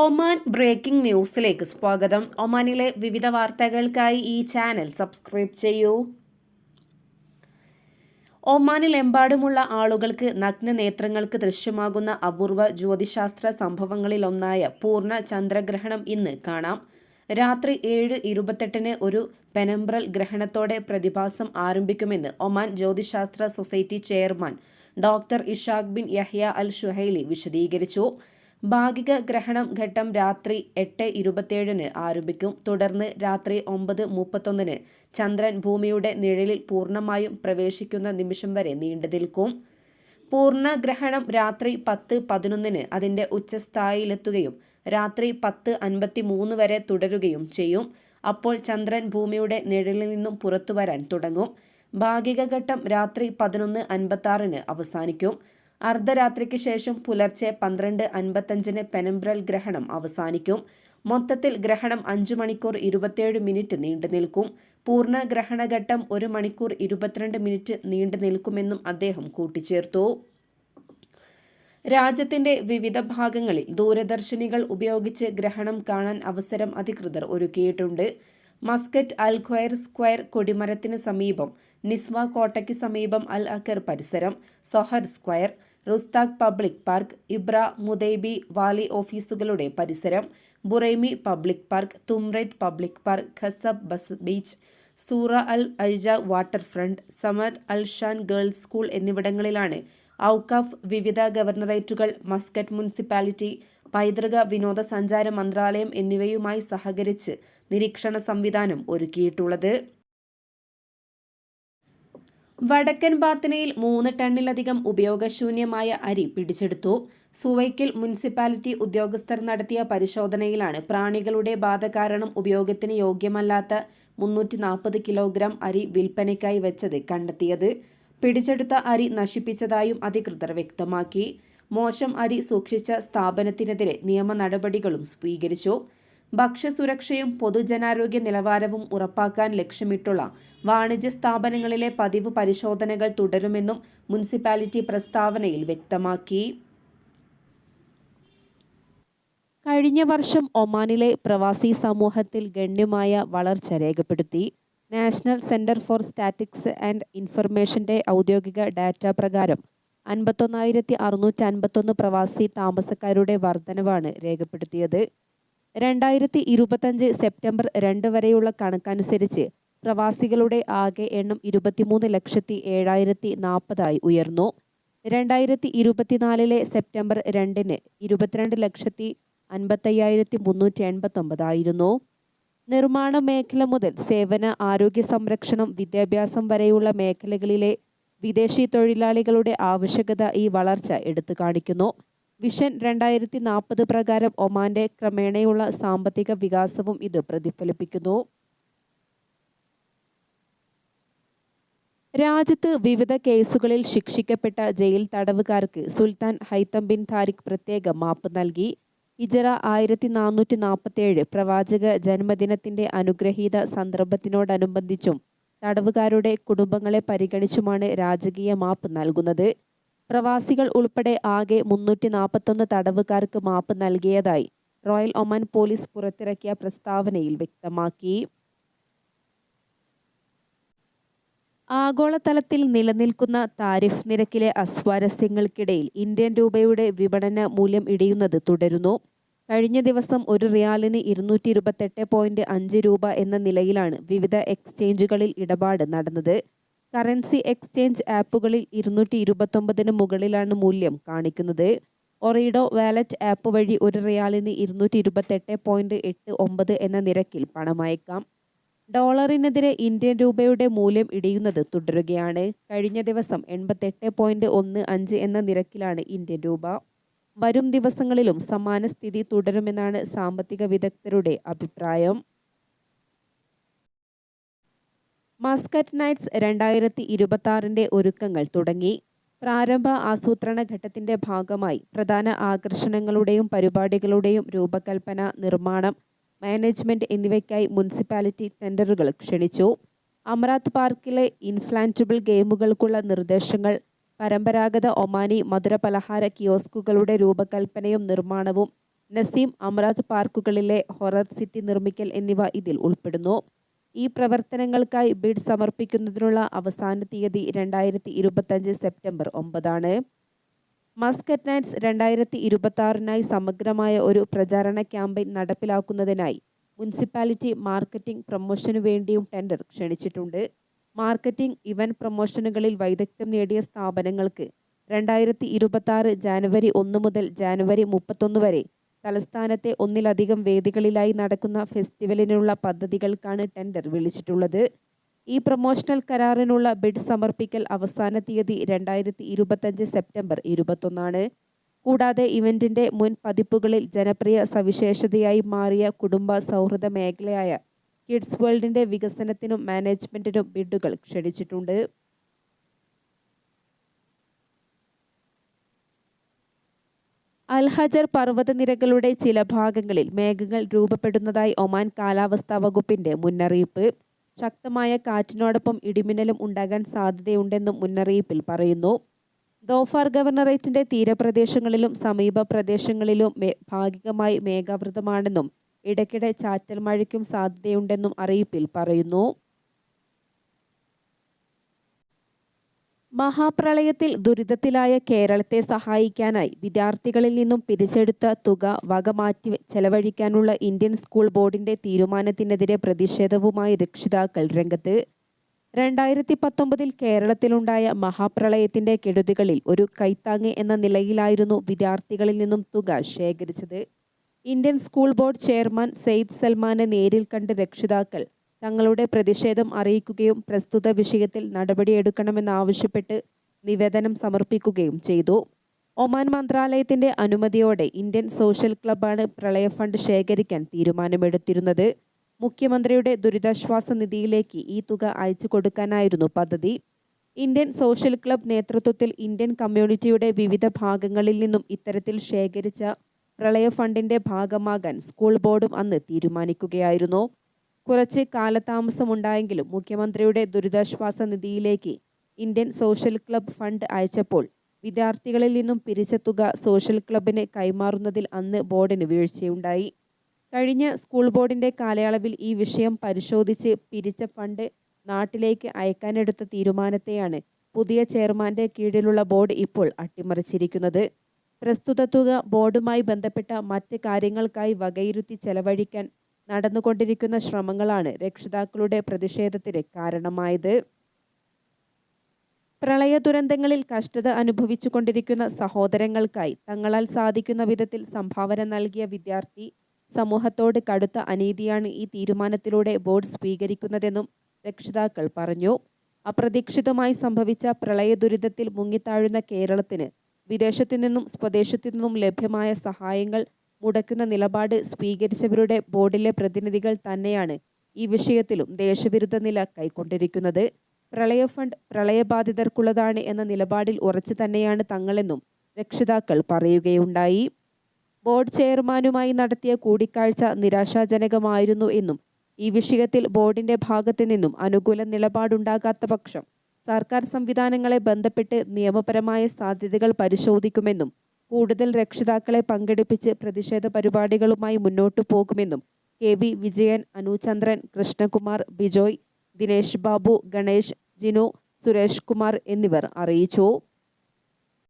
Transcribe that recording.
Oman breaking ന്യൂസിലേക്ക് സ്വാഗതം. ഒമാനിലെ വിവിധ വാർത്തകൾക്കായി ഈ ചാനൽ സബ്സ്ക്രൈബ് ചെയ്യൂ. ഒമാനിലെമ്പാടുമുള്ള ആളുകൾക്ക് നഗ്ന നേത്രങ്ങൾക്ക് ദൃശ്യമാകുന്ന അപൂർവ ജ്യോതിശാസ്ത്ര സംഭവങ്ങളിലൊന്നായ പൂർണ ചന്ദ്രഗ്രഹണം ഇന്ന് കാണാം. രാത്രി ഏഴ് ഇരുപത്തെട്ടിന് ഒരു പെനംബ്രൽ ഗ്രഹണത്തോടെ പ്രതിഭാസം ആരംഭിക്കുമെന്ന് ഒമാൻ ജ്യോതിശാസ്ത്ര society chairman doctor Ishaq bin Yahya Al Shuhaili വിശദീകരിച്ചു. ഭാഗിക ഗ്രഹണം ഘട്ടം രാത്രി എട്ട് ഇരുപത്തിയേഴിന് ആരംഭിക്കും. തുടർന്ന് രാത്രി ഒമ്പത് മുപ്പത്തൊന്നിന് ചന്ദ്രൻ ഭൂമിയുടെ നിഴലിൽ പൂർണമായും പ്രവേശിക്കുന്ന നിമിഷം വരെ നീണ്ടു നിൽക്കും. പൂർണഗ്രഹണം രാത്രി പത്ത് പതിനൊന്നിന് അതിന്റെ ഉച്ചസ്ഥായിലെത്തുകയും രാത്രി പത്ത് അൻപത്തി മൂന്ന് വരെ തുടരുകയും ചെയ്യും. അപ്പോൾ ചന്ദ്രൻ ഭൂമിയുടെ നിഴലിൽ നിന്നും പുറത്തു വരാൻ തുടങ്ങും. ഭാഗിക ഘട്ടം രാത്രി പതിനൊന്ന് അൻപത്തി അവസാനിക്കും. അർദ്ധരാത്രിക്ക് ശേഷം പുലർച്ചെ പന്ത്രണ്ട് അൻപത്തഞ്ചിന് പെനംബ്രൽ ഗ്രഹണം അവസാനിക്കും. മൊത്തത്തിൽ ഗ്രഹണം അഞ്ചു മണിക്കൂർ ഇരുപത്തിയേഴ് മിനിറ്റ് നീണ്ടു നിൽക്കും. പൂർണ ഗ്രഹണഘട്ടം ഒരു മണിക്കൂർ ഇരുപത്തിരണ്ട് മിനിറ്റ് നീണ്ടു നിൽക്കുമെന്നും അദ്ദേഹം കൂട്ടിച്ചേർത്തു. രാജ്യത്തിന്റെ വിവിധ ഭാഗങ്ങളിൽ ദൂരദർശിനികൾ ഉപയോഗിച്ച് ഗ്രഹണം കാണാൻ അവസരം അധികൃതർ ഒരുക്കിയിട്ടുണ്ട്. മസ്കറ്റ് അൽ ഖ്വയർ സ്ക്വയർ കൊടിമരത്തിന് സമീപം നിസ്വ കോട്ടയ്ക്ക് സമീപം അൽ അക്കർ പരിസരം Sohar square Rustaq public park Ibra Mudaibi Valley ഓഫീസുകളുടെ പരിസരം Buraimi public park Thumrait public park Khasab bus beach Sur Al അൽജ waterfront Samad Al Shan girls school എന്നിവിടങ്ങളിലാണ് ഔക്കാഫ് വിവിധ ഗവർണറേറ്റുകൾ Muscat municipality പൈതൃക വിനോദസഞ്ചാര മന്ത്രാലയം എന്നിവയുമായി സഹകരിച്ച് നിരീക്ഷണ സംവിധാനം ഒരുക്കിയിട്ടുള്ളത്. വടക്കൻ ബാത്തനയിൽ മൂന്ന് ടണ്ണിലധികം ഉപയോഗശൂന്യമായ അരി പിടിച്ചെടുത്തു. സുവൈക്കിൽ മുനിസിപ്പാലിറ്റി ഉദ്യോഗസ്ഥർ നടത്തിയ പരിശോധനയിലാണ് പ്രാണികളുടെ ബാധ കാരണം ഉപയോഗത്തിന് യോഗ്യമല്ലാത്ത മുന്നൂറ്റി നാൽപ്പത് കിലോഗ്രാം അരി വിൽപ്പനയ്ക്കായി വെച്ചത് കണ്ടെത്തിയത്. പിടിച്ചെടുത്ത അരി നശിപ്പിച്ചതായും അധികൃതർ വ്യക്തമാക്കി. മോശം അരി സൂക്ഷിച്ച സ്ഥാപനത്തിനെതിരെ നിയമ നടപടികളും സ്വീകരിച്ചു. ഭക്ഷ്യസുരക്ഷയും പൊതുജനാരോഗ്യ നിലവാരവും ഉറപ്പാക്കാൻ ലക്ഷ്യമിട്ടുള്ള വാണിജ്യ സ്ഥാപനങ്ങളിലെ പതിവ് പരിശോധനകൾ തുടരുമെന്നും മുനിസിപ്പാലിറ്റി പ്രസ്താവനയിൽ വ്യക്തമാക്കി. കഴിഞ്ഞ വർഷം ഒമാനിലെ പ്രവാസി സമൂഹത്തിൽ ഗണ്യമായ വളർച്ച രേഖപ്പെടുത്തി. National centre for statistics and ഇൻഫർമേഷന്റെ ഔദ്യോഗിക ഡാറ്റ പ്രകാരം അൻപത്തൊന്നായിരത്തി അറുന്നൂറ്റി അൻപത്തൊന്ന് പ്രവാസി താമസക്കാരുടെ വർധനവാണ് രേഖപ്പെടുത്തിയത്. രണ്ടായിരത്തി ഇരുപത്തഞ്ച് സെപ്റ്റംബർ രണ്ട് വരെയുള്ള കണക്കനുസരിച്ച് പ്രവാസികളുടെ ആകെ എണ്ണം ഇരുപത്തിമൂന്ന് ലക്ഷത്തി ഏഴായിരത്തി നാൽപ്പതായി ഉയർന്നു. രണ്ടായിരത്തി ഇരുപത്തിനാലിലെ സെപ്റ്റംബർ രണ്ടിന് ഇരുപത്തിരണ്ട് ലക്ഷത്തി അൻപത്തയ്യായിരത്തി മുന്നൂറ്റി എൺപത്തൊമ്പതായിരുന്നു നിർമ്മാണ മേഖല മുതൽ സേവന ആരോഗ്യ സംരക്ഷണം വിദ്യാഭ്യാസം വരെയുള്ള മേഖലകളിലെ വിദേശി തൊഴിലാളികളുടെ ആവശ്യകത ഈ വളർച്ച എടുത്തു കാണിക്കുന്നു. വിഷൻ രണ്ടായിരത്തി നാൽപ്പത് പ്രകാരം ഒമാന്റെ ക്രമേണയുള്ള സാമ്പത്തിക വികാസവും ഇത് പ്രതിഫലിപ്പിക്കുന്നു. രാജ്യത്ത് വിവിധ കേസുകളിൽ ശിക്ഷിക്കപ്പെട്ട ജയിൽ തടവുകാർക്ക് സുൽത്താൻ ഹൈത്തം ബിൻ താരിഖ് പ്രത്യേക മാപ്പ് നൽകി. ഇജറ ആയിരത്തി നാനൂറ്റി നാൽപ്പത്തേഴ് പ്രവാചക ജന്മദിനത്തിന്റെ അനുഗ്രഹീത സന്ദർഭത്തിനോടനുബന്ധിച്ചും തടവുകാരുടെ കുടുംബങ്ങളെ പരിഗണിച്ചുമാണ് രാജകീയ മാപ്പ് നൽകുന്നത്. പ്രവാസികൾ ഉൾപ്പെടെ ആകെ മുന്നൂറ്റി നാൽപ്പത്തൊന്ന് തടവുകാർക്ക് മാപ്പ് നൽകിയതായി റോയൽ ഒമാൻ പോലീസ് പുറത്തിറക്കിയ പ്രസ്താവനയിൽ വ്യക്തമാക്കി. ആഗോളതലത്തിൽ നിലനിൽക്കുന്ന താരിഫ് നിരക്കിലെ അസ്വാരസ്യങ്ങൾക്കിടയിൽ ഇന്ത്യൻ രൂപയുടെ വിപണന മൂല്യം ഇടിയുന്നത് തുടരുന്നു. കഴിഞ്ഞ ദിവസം ഒരു റിയാലിന് ഇരുന്നൂറ്റി ഇരുപത്തെട്ട് പോയിന്റ് അഞ്ച് രൂപ എന്ന നിലയിലാണ് വിവിധ എക്സ്ചേഞ്ചുകളിൽ ഇടപാട് നടന്നത്. കറൻസി എക്സ്ചേഞ്ച് ആപ്പുകളിൽ ഇരുന്നൂറ്റി ഇരുപത്തൊമ്പതിന് മുകളിലാണ് മൂല്യം കാണിക്കുന്നത്. ഒറീഡോ വാലറ്റ് ആപ്പ് വഴി ഒരു റിയാലിന് ഇരുന്നൂറ്റി ഇരുപത്തെട്ട് പോയിന്റ് എട്ട് ഒമ്പത് എന്ന നിരക്കിൽ പണമയക്കാം. ഡോളറിനെതിരെ ഇന്ത്യൻ രൂപയുടെ മൂല്യം ഇടിയുന്നത് തുടരുകയാണ്. കഴിഞ്ഞ ദിവസം എൺപത്തെട്ട് പോയിന്റ് ഒന്ന് അഞ്ച് എന്ന നിരക്കിലാണ് ഇന്ത്യൻ രൂപ. വരും ദിവസങ്ങളിലും സമാന സ്ഥിതി തുടരുമെന്നാണ് സാമ്പത്തിക വിദഗ്ധരുടെ അഭിപ്രായം. മസ്കറ്റ് നൈറ്റ്സ് രണ്ടായിരത്തി ഇരുപത്താറിന്റെ ഒരുക്കങ്ങൾ തുടങ്ങി. പ്രാരംഭ ആസൂത്രണ ഘട്ടത്തിന്റെ ഭാഗമായി പ്രധാന ആകർഷണങ്ങളുടെയും പരിപാടികളുടെയും രൂപകൽപ്പന നിർമ്മാണം മാനേജ്മെന്റ് എന്നിവയ്ക്കായി മുനിസിപ്പാലിറ്റി ടെൻഡറുകൾ ക്ഷണിച്ചു. അമറാത്ത് പാർക്കിലെ ഇൻഫ്ലാന്റബിൾ ഗെയിമുകൾക്കുള്ള നിർദ്ദേശങ്ങൾ പരമ്പരാഗത ഒമാനി മധുര പലഹാര കിയോസ്കുകളുടെ രൂപകൽപ്പനയും നിർമ്മാണവും നസീം അമറാത്ത് പാർക്കുകളിലെ ഹൊറർ സിറ്റി നിർമ്മിക്കൽ എന്നിവ ഇതിൽ ഉൾപ്പെടുന്നു. ഈ പ്രവർത്തനങ്ങൾക്കായി ബിഡ് സമർപ്പിക്കുന്നതിനുള്ള അവസാന തീയതി രണ്ടായിരത്തി ഇരുപത്തഞ്ച് സെപ്റ്റംബർ ഒമ്പതാണ്. മസ്കറ്റ് നൈറ്റ്സ് രണ്ടായിരത്തി ഇരുപത്തി സമഗ്രമായ ഒരു പ്രചാരണ ക്യാമ്പയിൻ നടപ്പിലാക്കുന്നതിനായി മുനിസിപ്പാലിറ്റി മാർക്കറ്റിംഗ് പ്രൊമോഷനു വേണ്ടിയും ടെൻഡർ ക്ഷണിച്ചിട്ടുണ്ട്. മാർക്കറ്റിംഗ് ഇവന്റ് പ്രൊമോഷനുകളിൽ വൈദഗ്ധ്യം നേടിയ സ്ഥാപനങ്ങൾക്ക് രണ്ടായിരത്തി ഇരുപത്തി ജാനുവരി ഒന്ന് മുതൽ ജാനുവരി മുപ്പത്തൊന്ന് വരെ തലസ്ഥാനത്തെ ഒന്നിലധികം വേദികളിലായി നടക്കുന്ന ഫെസ്റ്റിവലിനുള്ള പദ്ധതികൾക്കാണ് ടെൻഡർ വിളിച്ചിട്ടുള്ളത്. ഈ പ്രൊമോഷണൽ കരാറിനുള്ള ബിഡ് സമർപ്പിക്കൽ അവസാന തീയതി രണ്ടായിരത്തി ഇരുപത്തഞ്ച് സെപ്റ്റംബർ ഇരുപത്തൊന്നാണ്. കൂടാതെ ഇവന്റിന്റെ മുൻ പതിപ്പുകളിൽ ജനപ്രിയ സവിശേഷതയായി മാറിയ കുടുംബ സൗഹൃദ മേഖലയായ കിഡ്സ് വേൾഡിന്റെ വികസനത്തിനും മാനേജ്മെന്റിനും ബിഡുകൾ ക്ഷണിച്ചിട്ടുണ്ട്. അൽഹജർ പർവതനിരകളുടെ ചില ഭാഗങ്ങളിൽ മേഘങ്ങൾ രൂപപ്പെടുന്നതായി ഒമാൻ കാലാവസ്ഥാ വകുപ്പിന്റെ മുന്നറിയിപ്പ്. ശക്തമായ കാറ്റിനോടൊപ്പം ഇടിമിന്നലും ഉണ്ടാകാൻ സാധ്യതയുണ്ടെന്നും മുന്നറിയിപ്പിൽ പറയുന്നു. ദോഫാർ ഗവർണറേറ്റിന്റെ തീരപ്രദേശങ്ങളിലും സമീപ പ്രദേശങ്ങളിലും ഭാഗികമായി മേഘാവൃതമാണെന്നും ഇടയ്ക്കിടെ ചാറ്റൽ മഴയ്ക്കും സാധ്യതയുണ്ടെന്നും അറിയിപ്പിൽ പറയുന്നു. മഹാപ്രളയത്തിൽ ദുരിതത്തിലായ കേരളത്തെ സഹായിക്കാനായി വിദ്യാർത്ഥികളിൽ നിന്നും പിരിച്ചെടുത്ത തുക വകമാറ്റി ചെലവഴിക്കാനുള്ള ഇന്ത്യൻ സ്കൂൾ ബോർഡിന്റെ തീരുമാനത്തിനെതിരെ പ്രതിഷേധവുമായി രക്ഷിതാക്കൾ രംഗത്ത്. രണ്ടായിരത്തി പത്തൊമ്പതിൽ കേരളത്തിലുണ്ടായ മഹാപ്രളയത്തിന്റെ കെടുതികളിൽ ഒരു കൈത്താങ്ങ് എന്ന നിലയിലായിരുന്നു വിദ്യാർത്ഥികളിൽ നിന്നും തുക ശേഖരിച്ചത്. Indian school board chairman Syed സൽമാനെ നേരിൽ കണ്ട് രക്ഷിതാക്കൾ തങ്ങളുടെ പ്രതിഷേധം അറിയിക്കുകയും പ്രസ്തുത വിഷയത്തിൽ നടപടിയെടുക്കണമെന്നാവശ്യപ്പെട്ട് നിവേദനം സമർപ്പിക്കുകയും ചെയ്തു. ഒമാൻ മന്ത്രാലയത്തിന്റെ അനുമതിയോടെ ഇന്ത്യൻ സോഷ്യൽ ക്ലബ്ബാണ് പ്രളയ ഫണ്ട് ശേഖരിക്കാൻ തീരുമാനമെടുത്തിരുന്നത്. മുഖ്യമന്ത്രിയുടെ ദുരിതാശ്വാസ നിധിയിലേക്ക് ഈ തുക അയച്ചു കൊടുക്കാനായിരുന്നു പദ്ധതി. ഇന്ത്യൻ സോഷ്യൽ ക്ലബ് നേതൃത്വത്തിൽ ഇന്ത്യൻ കമ്മ്യൂണിറ്റിയുടെ വിവിധ ഭാഗങ്ങളിൽ നിന്നും ഇത്തരത്തിൽ ശേഖരിച്ച പ്രളയ ഫണ്ടിന്റെ ഭാഗമാകാൻ സ്കൂൾ ബോർഡും അന്ന് തീരുമാനിക്കുകയായിരുന്നു. കുറച്ച് കാലതാമസമുണ്ടായെങ്കിലും മുഖ്യമന്ത്രിയുടെ ദുരിതാശ്വാസ നിധിയിലേക്ക് ഇന്ത്യൻ സോഷ്യൽ ക്ലബ് ഫണ്ട് അയച്ചപ്പോൾ വിദ്യാർത്ഥികളിൽ നിന്നും പിരിച്ച തുക സോഷ്യൽ ക്ലബിന് കൈമാറുന്നതിൽ അന്ന് ബോർഡിന് വീഴ്ചയുണ്ടായി. കഴിഞ്ഞ സ്കൂൾ ബോർഡിന്റെ കാലയളവിൽ ഈ വിഷയം പരിശോധിച്ച് പിരിച്ച ഫണ്ട് നാട്ടിലേക്ക് അയക്കാനെടുത്ത തീരുമാനത്തെയാണ് പുതിയ ചെയർമാന്റെ കീഴിലുള്ള ബോർഡ് ഇപ്പോൾ അട്ടിമറിച്ചിരിക്കുന്നത്. പ്രസ്തുത തുക ബോർഡുമായി ബന്ധപ്പെട്ട മറ്റ് കാര്യങ്ങൾക്കായി വകയിരുത്തി ചെലവഴിക്കാൻ നടന്നുകൊണ്ടിരിക്കുന്ന ശ്രമങ്ങളാണ് രക്ഷിതാക്കളുടെ പ്രതിഷേധത്തിന് കാരണമായത്. പ്രളയ ദുരന്തങ്ങളിൽ കഷ്ടത അനുഭവിച്ചുകൊണ്ടിരിക്കുന്ന സഹോദരങ്ങൾക്കായി തങ്ങളാൽ സാധിക്കുന്ന വിധത്തിൽ സംഭാവന നൽകിയ വിദ്യാർത്ഥി സമൂഹത്തോട് കടുത്ത അനീതിയാണ് ഈ തീരുമാനത്തിലൂടെ ബോർഡ് സ്വീകരിക്കുന്നതെന്നും രക്ഷിതാക്കൾ പറഞ്ഞു. അപ്രതീക്ഷിതമായി സംഭവിച്ച പ്രളയ ദുരിതത്തിൽ മുങ്ങിത്താഴുന്ന കേരളത്തിന് വിദേശത്തു നിന്നും സ്വദേശത്തു നിന്നും ലഭ്യമായ സഹായങ്ങൾ മുടക്കുന്ന നിലപാട് സ്വീകരിച്ചവരുടെ ബോർഡിലെ പ്രതിനിധികൾ തന്നെയാണ് ഈ വിഷയത്തിലും ദേശവിരുദ്ധ നില കൈക്കൊണ്ടിരിക്കുന്നത്. പ്രളയ ഫണ്ട് പ്രളയബാധിതർക്കുള്ളതാണ് എന്ന നിലപാടിൽ ഉറച്ചു തന്നെയാണ് തങ്ങളെന്നും രക്ഷിതാക്കൾ പറയുകയുണ്ടായി. ബോർഡ് ചെയർമാനുമായി നടത്തിയ കൂടിക്കാഴ്ച നിരാശാജനകമായിരുന്നു എന്നും ഈ വിഷയത്തിൽ ബോർഡിന്റെ ഭാഗത്തു നിന്നും അനുകൂല നിലപാടുണ്ടാകാത്ത പക്ഷം സർക്കാർ സംവിധാനങ്ങളെ ബന്ധപ്പെട്ട് നിയമപരമായ സാധ്യതകൾ പരിശോധിക്കുമെന്നും കൂടുതൽ രക്ഷിതാക്കളെ പങ്കെടുപ്പിച്ച് പ്രതിഷേധ പരിപാടികളുമായി മുന്നോട്ടു പോകുമെന്നും കെ വി വിജയൻ അനുചന്ദ്രൻ കൃഷ്ണകുമാർ ബിജോയ് ദിനേശ് ബാബു ഗണേഷ് ജിനു സുരേഷ് കുമാർ എന്നിവർ അറിയിച്ചു.